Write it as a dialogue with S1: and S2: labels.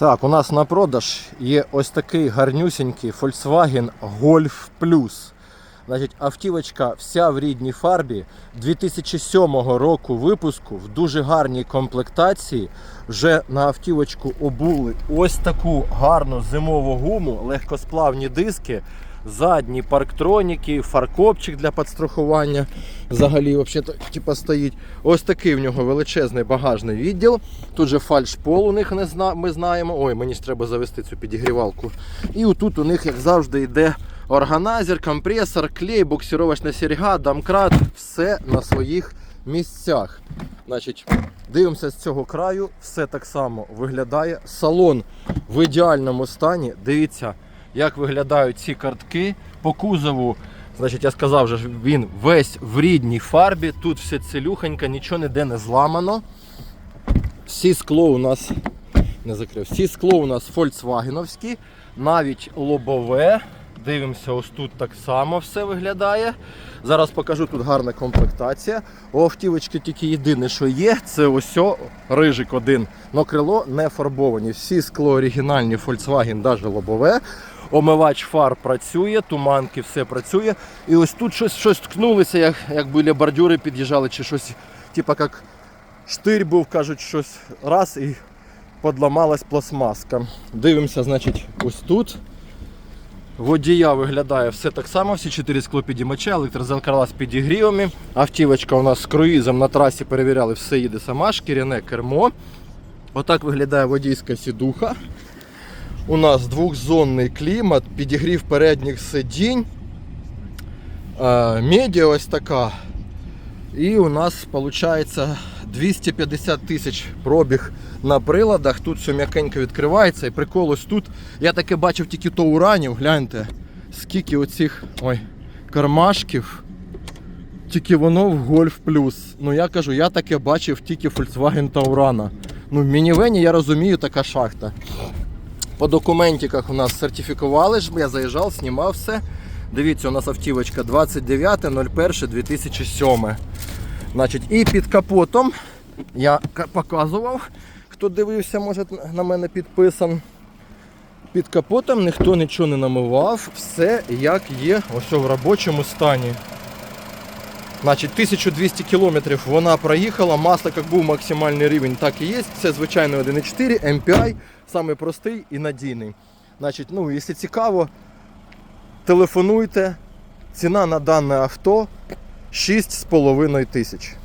S1: Так, у нас на продаж є ось такий гарнюсінький Volkswagen Golf Plus. Значить, автівочка вся в рідній фарбі 2007 року випуску в дуже гарній комплектації. Вже на автівочку обули ось таку гарну зимову гуму, легкосплавні диски, задні парктроніки, фаркопчик для підстрахування. Взагалі, взагалі, типа, стоїть. Ось такий в нього величезний багажний відділ. Тут же фальшпол у них не зна... ми знаємо. Ой, мені ж треба завести цю підігрівалку. І отут у них, як завжди, йде органайзер, компресор, клей, буксировочна серьга, домкрат, все на своїх місцях. Значить, дивимося з цього краю, все так само виглядає. Салон в ідеальному стані. Дивіться, як виглядають ці картки. По кузову, значить, я сказав, вже, він весь в рідній фарбі. Тут все целюхонько, нічого ніде не зламано. Всі скло у нас не закрив. Всі скло у нас фольксвагеновські, навіть лобове. Дивимося, ось тут так само все виглядає. Зараз покажу тут гарна комплектація. У автівочки тільки єдине, що є, це ось рижик один. Но крило не фарбовані. Всі скло оригінальні Volkswagen, навіть лобове. Омивач фар працює, туманки, все працює. І ось тут щось, щось ткнулося, як, як біля бордюри під'їжджали, чи щось, типа як штирь був, кажуть, щось раз і подламалась пластмаска. Дивимося, значить, ось тут. Водія виглядає все так само, всі чотири склопідіймача, електрозеркала з підігрівами. Автівочка у нас з круїзом на трасі перевіряли, все їде сама, шкіряне кермо. Отак виглядає водійська сідуха. У нас двохзонний клімат, підігрів передніх сидінь. Медіа ось така. І у нас виходить 250 тисяч пробіг на приладах. Тут все м'якенько відкривається. І прикол ось тут. Я таке бачив тільки то уранів. Гляньте, скільки оцих ой, кармашків. Тільки воно в Golf Plus. Ну я кажу, я таке бачив тільки Volkswagen Taurana. Ну в мінівені я розумію така шахта. По документиках у нас сертифікували я заїжджав, знімав все. Дивіться, у нас автівочка 29.01.2007. Значить, і під капотом я показував, хто дивився, може на мене підписан. Під капотом ніхто нічого не намивав, все як є, ось в робочому стані. Значить, 1200 кілометрів вона проїхала, масло як був максимальний рівень, так і є. Це звичайний 1.4 MPI, самий простий і надійний. Значить, ну, якщо цікаво, телефонуйте. Ціна на дане авто 6,5 тисяч.